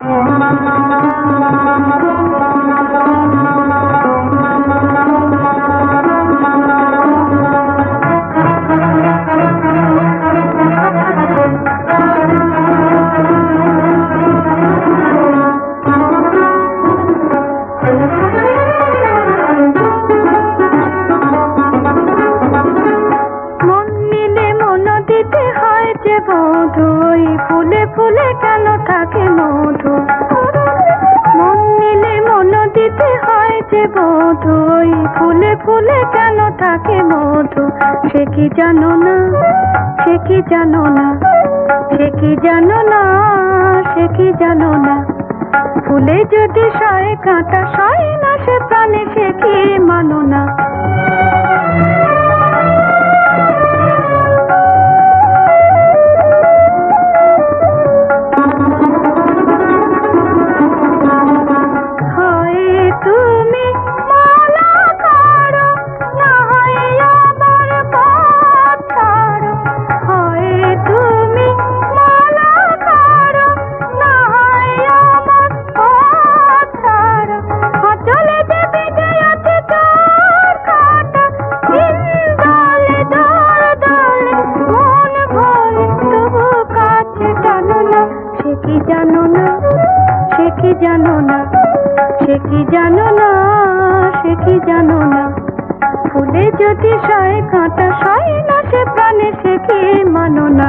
মন যে বধু ফুলে ফুলে কেন থাকে মধু। মন নিলে মন দিতে হয় যে বধু ফুলে ফুলে কেন থাকে মধু। সে কি জানো না, সে কি জানো না, সে কি জানো না, সে কি জানো না। ফুলে যদি সয় কাঁটা সয় না সে প্রাণে, সে কি মানো না? জানো না, সে কি জানো না, সে কি জানো না, সে কি জানো না। ফুলে যদি সয় কাঁটা, সয় না সে প্রাণে, সে কি মানো না।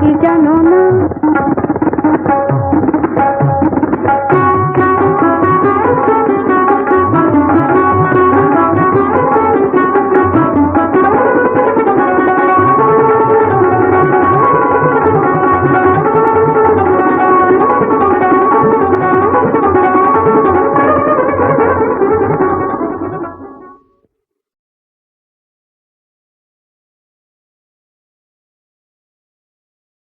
কি জানো না?